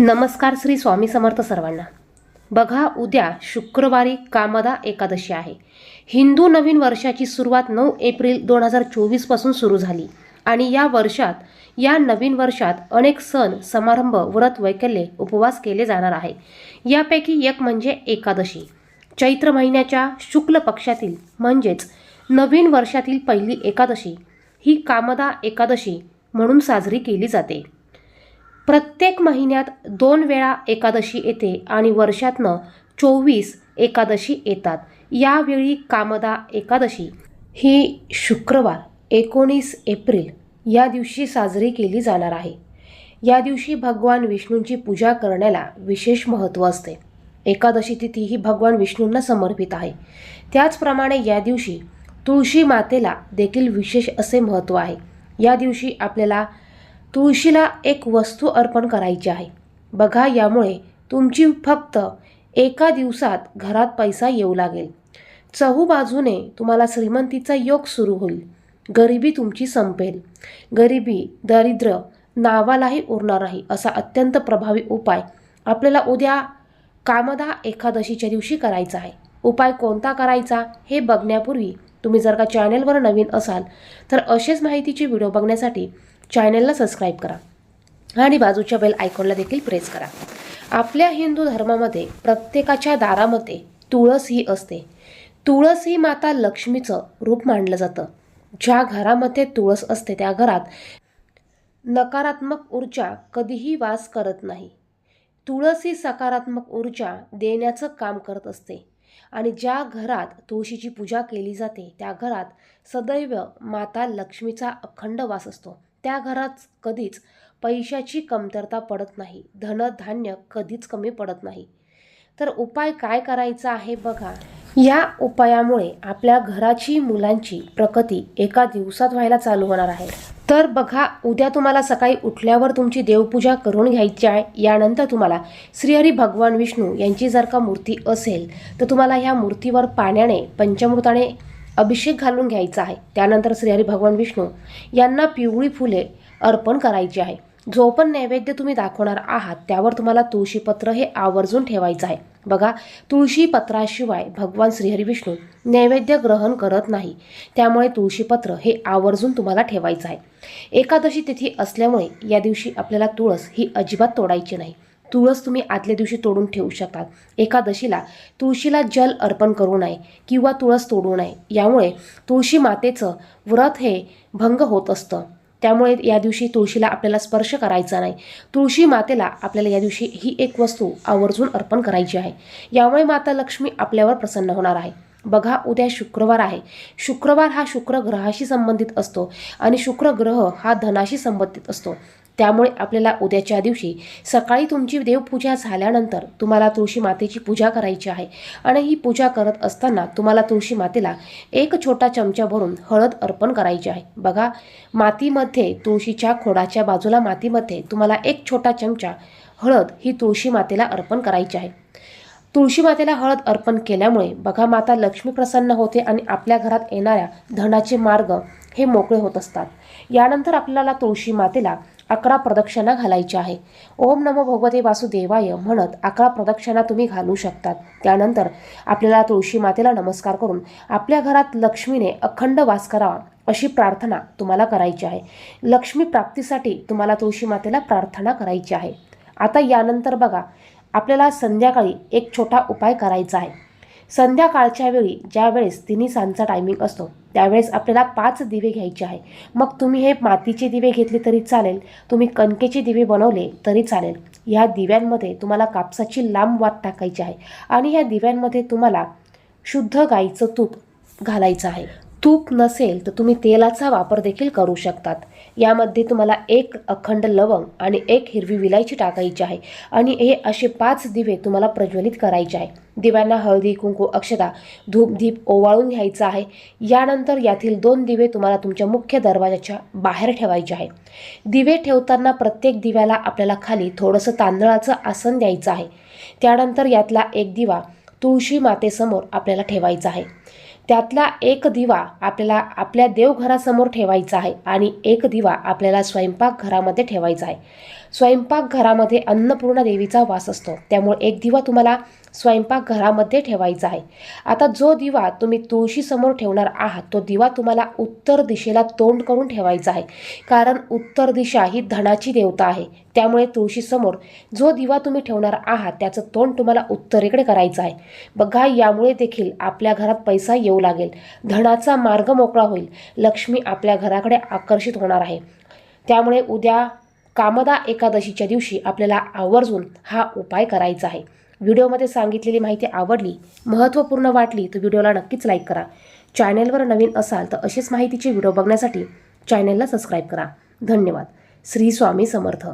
नमस्कार श्री स्वामी समर्थ सर्वांना. बघा उद्या शुक्रवारी कामदा एकादशी आहे. हिंदू नवीन वर्षाची सुरुवात नऊ एप्रिल दोन हजार चोवीसपासून सुरू झाली आणि या वर्षात या नवीन वर्षात अनेक सण समारंभ व्रत वैकल्ये उपवास केले जाणार आहे. यापैकी एक म्हणजे एकादशी. चैत्र महिन्याच्या शुक्ल पक्षातील म्हणजेच नवीन वर्षातील पहिली एकादशी ही कामदा एकादशी म्हणून साजरी केली जाते. प्रत्येक महिन्यात दोन वेळा एकादशी येते आणि वर्षातनं चोवीस एकादशी येतात. यावेळी कामदा एकादशी. ही शुक्रवार एकोणीस एप्रिल या दिवशी साजरी केली जाणार आहे. या दिवशी भगवान विष्णूंची पूजा करण्याला विशेष महत्त्व असते. एकादशी तिथी ही भगवान विष्णूंना समर्पित आहे. त्याचप्रमाणे या दिवशी तुळशी मातेला देखील विशेष असे महत्त्व आहे. या दिवशी आपल्याला तुळशीला एक वस्तू अर्पण करायची आहे. बघा यामुळे तुमची फक्त एका दिवसात घरात पैसा येऊ लागेल. चहूबाजूने तुम्हाला श्रीमंतीचा योग सुरू होईल. गरिबी तुमची संपेल. गरिबी दरिद्र नावालाही उरणार नाही असा अत्यंत प्रभावी उपाय आपल्याला उद्या कामदा एकादशीच्या दिवशी करायचा आहे. उपाय कोणता करायचा हे बघण्यापूर्वी तुम्ही जर का चॅनेलवर नवीन असाल तर असेच माहितीचे व्हिडिओ बघण्यासाठी चॅनलला सबस्क्राईब करा आणि बाजूच्या बेल आयकॉनला देखील प्रेस करा. आपल्या हिंदू धर्मामध्ये प्रत्येकाच्या दारामध्ये तुळस ही असते. तुळस ही माता लक्ष्मीचं रूप मानलं जातं. ज्या घरामध्ये तुळस असते त्या घरात नकारात्मक ऊर्जा कधीही वास करत नाही. तुळस ही सकारात्मक ऊर्जा देण्याचं काम करत असते. आणि ज्या घरात तुळशीची पूजा केली जाते त्या घरात सदैव माता लक्ष्मीचा अखंड वास असतो. त्या घरात कधीच पैशाची कमतरता पडत नाही. धनधान्य कधीच कमी पडत नाही. तर उपाय काय करायचा आहे बघा. या उपायामुळे आपल्या घराची मुलांची प्रगती एका दिवसात व्हायला चालू होणार आहे. तर बघा उद्या तुम्हाला सकाळी उठल्यावर तुमची देवपूजा करून घ्यायची आहे. यानंतर तुम्हाला श्रीहरी भगवान विष्णू यांची जर का मूर्ती असेल तर तुम्हाला ह्या मूर्तीवर पाण्याने पंचमृताने अभिषेक घालून घ्यायचा आहे. त्यानंतर श्रीहरी भगवान विष्णू यांना पिवळी फुले अर्पण करायची आहे. जो पण नैवेद्य तुम्ही दाखवणार आहात त्यावर तुम्हाला तुळशीपत्र हे आवर्जून ठेवायचं आहे. बघा तुळशीपत्राशिवाय भगवान श्रीहरी विष्णू नैवेद्य ग्रहण करत नाही. त्यामुळे तुळशीपत्र हे आवर्जून तुम्हाला ठेवायचं आहे. एकादशी तिथी असल्यामुळे या दिवशी आपल्याला तुळस ही अजिबात तोडायची नाही. तुळस तुम्ही आदल्या दिवशी तोडून ठेवू शकतात एकादशीला तुळशीला जल अर्पण करू नये किंवा तुळस तोडू नये. यामुळे तुळशी मातेचं व्रत हे भंग होत असतं. त्यामुळे या दिवशी तुळशीला आपल्याला स्पर्श करायचा नाही. तुळशी मातेला आपल्याला या दिवशी ही एक वस्तू आवर्जून अर्पण करायची आहे. यामुळे माता लक्ष्मी आपल्यावर प्रसन्न होणार आहे. बघा उद्या शुक्रवार आहे. शुक्रवार हा शुक्र ग्रहाशी संबंधित असतो आणि शुक्र ग्रह हा धनाशी संबंधित असतो. त्यामुळे आपल्याला उद्याच्या दिवशी सकाळी तुमची देवपूजा झाल्यानंतर तुम्हाला तुळशी मातेची पूजा करायची आहे. आणि ही पूजा करत असताना तुम्हाला तुळशी मातेला एक छोटा चमचा भरून हळद अर्पण करायची आहे. बघा मातीमध्ये तुळशीच्या खोडाच्या बाजूला मातीमध्ये तुम्हाला एक छोटा चमचा हळद ही तुळशी मातेला अर्पण करायची आहे. तुळशी मातेला हळद अर्पण केल्यामुळे बघा माता लक्ष्मी प्रसन्न होते आणि आपल्या घरात येणाऱ्या धनाचे मार्ग हे मोकळे होत असतात. यानंतर आपल्याला तुळशी मातेला अकरा प्रदक्षिणा घालायच्या आहे. ओम नमो भगवते वासुदेवाय म्हणत अकरा प्रदक्षिणा तुम्ही घालू शकतात. त्यानंतर आपल्याला तुळशी मातेला नमस्कार करून आपल्या घरात लक्ष्मीने अखंड वास करावा अशी प्रार्थना तुम्हाला करायची आहे. लक्ष्मी प्राप्तीसाठी तुम्हाला तुळशी मातेला प्रार्थना करायची आहे. आता यानंतर बघा आपल्याला संध्याकाळी एक छोटा उपाय करायचा आहे. संध्याकाळच्या वेळी ज्यावेळेस तिन्ही सांचा टायमिंग असतो त्यावेळेस आपल्याला पाच दिवे घ्यायचे आहे. मग तुम्ही हे मातीचे दिवे घेतले तरी चालेल तुम्ही कणकेचे दिवे बनवले तरी चालेल. ह्या दिव्यांमध्ये तुम्हाला कापसाची लांब वात टाकायची आहे आणि ह्या दिव्यांमध्ये तुम्हाला शुद्ध गाईचं तूप घालायचं आहे. तूप नसेल तर तुम्ही तेलाचा वापर देखील करू शकतात. यामध्ये तुम्हाला एक अखंड लवंग आणि एक हिरवी विलायची टाकायची आहे आणि हे असे पाच दिवे तुम्हाला प्रज्वलित करायचे आहे. दिव्यांना हळदी कुंकू अक्षता धूप दीप ओवाळून घ्यायचा आहे. यानंतर यातील दोन दिवे तुम्हाला तुमच्या मुख्य दरवाजाच्या बाहेर ठेवायचे आहे. दिवे ठेवताना प्रत्येक दिव्याला आपल्याला खाली थोडंसं तांदळाचं आसन द्यायचं आहे. त्यानंतर यातला एक दिवा तुळशी मातेसमोर आपल्याला ठेवायचा आहे. त्यातला एक दिवा आपल्याला आपल्या देवघरासमोर ठेवायचा आहे आणि एक दिवा आपल्याला स्वयंपाकघरामध्ये ठेवायचा आहे. स्वयंपाकघरामध्ये अन्नपूर्णा देवीचा वास असतो. त्यामुळे एक दिवा तुम्हाला स्वयंपाकघरामध्ये ठेवायचा आहे. आता जो दिवा तुम्ही तुळशीसमोर ठेवणार आहात तो दिवा तुम्हाला उत्तर दिशेला तोंड करून ठेवायचा आहे. कारण उत्तर दिशा ही धनाची देवता आहे. त्यामुळे तुळशीसमोर जो दिवा तुम्ही ठेवणार आहात त्याचं तोंड तुम्हाला उत्तरेकडे करायचं आहे. बघा यामुळे देखील आपल्या घरात पैसा येऊ लागेल. धनाचा मार्ग मोकळा होईल. लक्ष्मी आपल्या घराकडे आकर्षित होणार आहे. त्यामुळे उद्या कामदा एकादशीच्या दिवशी आपल्याला आवर्जून हा उपाय करायचा आहे. व्हिडिओमध्ये सांगितलेली माहिती आवडली महत्त्वपूर्ण वाटली तर व्हिडिओला नक्कीच लाईक करा. चॅनेलवर नवीन असाल तर अशीच माहितीचे व्हिडिओ बघण्यासाठी चॅनेलला सबस्क्राईब करा. धन्यवाद. श्री स्वामी समर्थ.